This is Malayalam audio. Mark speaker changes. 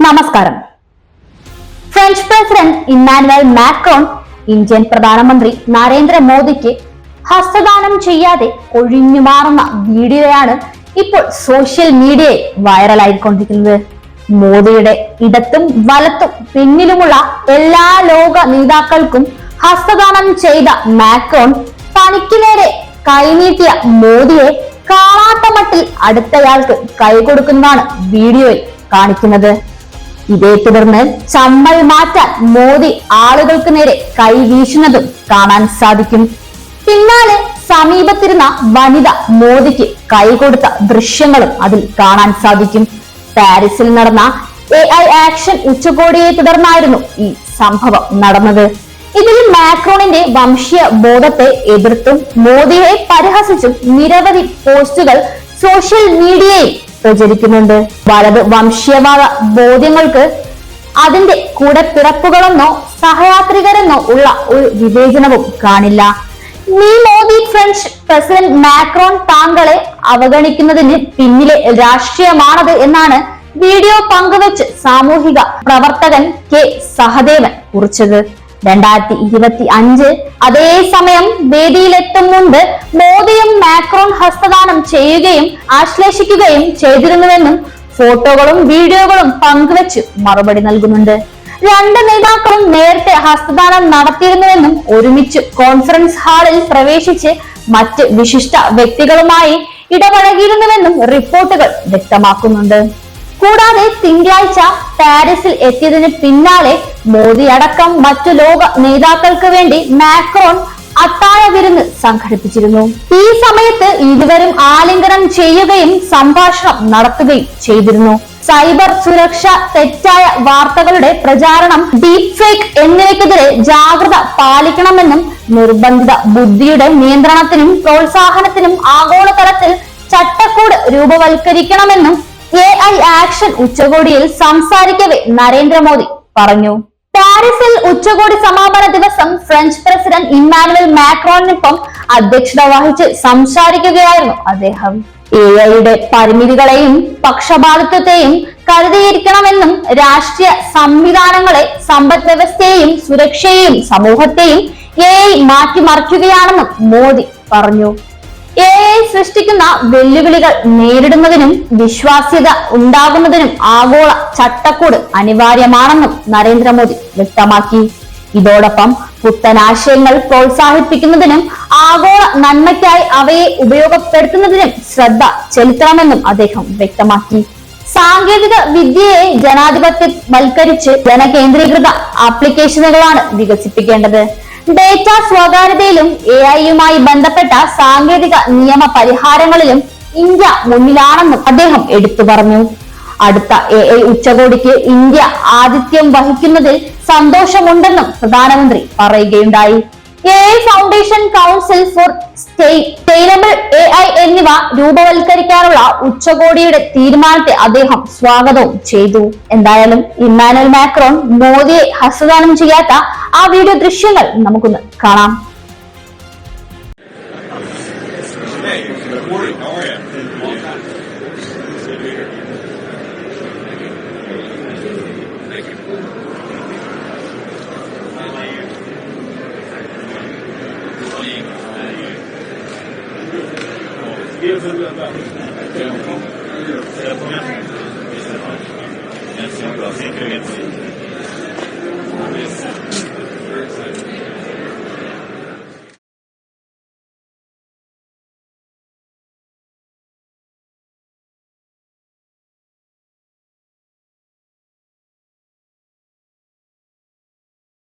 Speaker 1: നമസ്കാരം. French president Emmanuel Macron Indian പ്രധാനമന്ത്രി നരേന്ദ്രമോദിക്ക് ഹസ്തദാനം ചെയ്യാതെ ഒഴിഞ്ഞു മാറുന്ന വീഡിയോയാണ് ഇപ്പോൾ സോഷ്യൽ മീഡിയയിൽ വൈറലായിക്കൊണ്ടിരിക്കുന്നത് മോദിയുടെ ഇടത്തും വലത്തും പിന്നിലുമുള്ള എല്ലാ ലോക നേതാക്കൾക്കും ഹസ്തദാനം ചെയ്ത മാക്രോൺ തനിക്ക് നേരെ കൈനീട്ടിയ മോദിയെ കാണാത്ത മട്ടിൽ അടുത്തയാൾക്ക് കൈകൊടുക്കുന്നതാണ് വീഡിയോയിൽ കാണിക്കുന്നത്. ഇതേ തുടർന്ന് ചമ്മൽ മാറ്റാൻ മോദി ആളുകൾക്ക് നേരെ കൈ വീശുന്നതും കാണാൻ സാധിക്കും. പിന്നാലെ സമീപത്തിരുന്ന വനിത മോദിക്ക് കൈകൊടുത്ത ദൃശ്യങ്ങളും അതിൽ കാണാൻ സാധിക്കും. പാരീസിൽ നടന്ന എ ഐ ആക്ഷൻ ഉച്ചകോടിയെ തുടർന്നായിരുന്നു ഈ സംഭവം നടന്നത്. ഇതിൽ മാക്രോണിന്റെ വംശീയ ബോധത്തെ എതിർത്തും മോദിയെ പരിഹസിച്ചും നിരവധി പോസ്റ്റുകൾ സോഷ്യൽ മീഡിയയിൽ പ്രചരിക്കുന്നുണ്ട്. വലത് വംശീയവാദ ബോധ്യങ്ങൾക്ക് അതിന്റെ കൂടെ പിറപ്പുകളെന്നോ സഹയാത്രികരെന്നോ ഉള്ള ഒരു വിവേചനവും കാണില്ല. നീ മോദി ഫ്രഞ്ച് പ്രസിഡന്റ് മാക്രോൺ താങ്കളെ അവഗണിക്കുന്നതിന് പിന്നിലെ രാഷ്ട്രീയമാണത് എന്നാണ് വീഡിയോ പങ്കുവച്ച് സാമൂഹിക പ്രവർത്തകൻ കെ സഹദേവൻ കുറിച്ചത്. രണ്ടായിരത്തി ഇരുപത്തി അഞ്ച് അതേസമയം വേദിയിലെത്തും മുൻപ് മോദിയും മാക്രോൺ ഹസ്തദാനം ചെയ്യുകയും ആശ്ലേഷിക്കുകയും ചെയ്തിരുന്നുവെന്നും ഫോട്ടോകളും വീഡിയോകളും പങ്കുവച്ച് മറുപടി നൽകുന്നുണ്ട്. രണ്ട് നേതാക്കളും നേരത്തെ ഹസ്തദാനം നടത്തിയിരുന്നുവെന്നും ഒരുമിച്ച് കോൺഫറൻസ് ഹാളിൽ പ്രവേശിച്ച് മറ്റ് വിശിഷ്ട വ്യക്തികളുമായി ഇടപഴകിയിരുന്നുവെന്നും റിപ്പോർട്ടുകൾ വ്യക്തമാക്കുന്നുണ്ട്. കൂടാതെ തിങ്കളാഴ്ച പാരീസിൽ എത്തിയതിന് പിന്നാലെ മോദി അടക്കം മറ്റു ലോക നേതാക്കൾക്ക് വേണ്ടി മാക്രോൺ അത്താഴ വിരുന്ന് സംഘടിപ്പിച്ചിരുന്നു. ഈ സമയത്ത് ഇരുവരും ആലിംഗനം ചെയ്യുകയും സംഭാഷണം നടത്തുകയും ചെയ്തിരുന്നു. സൈബർ സുരക്ഷ തെറ്റായ വാർത്തകളുടെ പ്രചാരണം ഡീപ് ഫേക്ക് എന്നിവയ്ക്കെതിരെ ജാഗ്രത പാലിക്കണമെന്നും നിർബന്ധിത ബുദ്ധിയുടെ നിയന്ത്രണത്തിനും പ്രോത്സാഹനത്തിനും ആഗോളതലത്തിൽ ചട്ടക്കൂട് രൂപവൽക്കരിക്കണമെന്നും എ ഐ ആക്ഷൻ ഉച്ചകോടിയിൽ സംസാരിക്കവെ നരേന്ദ്രമോദി പറഞ്ഞു. പാരീസിൽ ഉച്ചകോടി സമാപന ദിവസം ഫ്രഞ്ച് പ്രസിഡന്റ് ഇമ്മാനുവൽ മാക്രോണിനൊപ്പം അധ്യക്ഷത വഹിച്ച് സംസാരിക്കുകയായിരുന്നു അദ്ദേഹം. എ ഐയുടെ പരിമിതികളെയും പക്ഷപാതിത്വത്തെയും കരുതിയിരിക്കണമെന്നും രാഷ്ട്രീയ സംവിധാനങ്ങളെ സമ്പദ് വ്യവസ്ഥയെയും സുരക്ഷയെയും സമൂഹത്തെയും എ ഐ മാറ്റിമറിക്കുകയാണെന്നും മോദി പറഞ്ഞു. സൃഷ്ടിക്കുന്ന വെല്ലുവിളികൾ നേരിടുന്നതിനും വിശ്വാസ്യത ഉണ്ടാകുന്നതിനും ആഗോള ചട്ടക്കൂട് അനിവാര്യമാണെന്നും നരേന്ദ്രമോദി വ്യക്തമാക്കി. ഇതോടൊപ്പം പുത്തനാശയങ്ങൾ പ്രോത്സാഹിപ്പിക്കുന്നതിനും ആഗോള നന്മയ്ക്കായി അവയെ ഉപയോഗപ്പെടുത്തുന്നതിനും ശ്രദ്ധ ചെലുത്തണമെന്നും അദ്ദേഹം വ്യക്തമാക്കി. സാങ്കേതിക വിദ്യയെ ജനാധിപത്യവൽക്കരിച്ച് ജനകേന്ദ്രീകൃത ആപ്ലിക്കേഷനുകളാണ് വികസിപ്പിക്കേണ്ടത്. ഡേറ്റ സ്വകാര്യതയിലും എ ഐയുമായി ബന്ധപ്പെട്ട സാങ്കേതിക നിയമ പരിഹാരങ്ങളിലും ഇന്ത്യ മുന്നിലാണെന്നും അദ്ദേഹം എടുത്തു പറഞ്ഞു. അടുത്ത എ ഐ ഉച്ചകോടിക്ക് ഇന്ത്യ ആതിഥ്യം വഹിക്കുന്നതിൽ സന്തോഷമുണ്ടെന്നും പ്രധാനമന്ത്രി പറയുകയുണ്ടായി. A foundation council for sustainable A I എന്നിവ രൂപവൽക്കരിക്കാനുള്ള ഉച്ചകോടിയുടെ തീരുമാനത്തെ അദ്ദേഹം സ്വാഗതവും ചെയ്തു. എന്തായാലും ഇമ്മാനുവൽ മാക്രോൺ മോദിയെ ഹസ്തദാനം ചെയ്യാത്ത ആ വീഡിയോ ദൃശ്യങ്ങൾ നമുക്കൊന്ന് കാണാം.
Speaker 2: defesa da, da,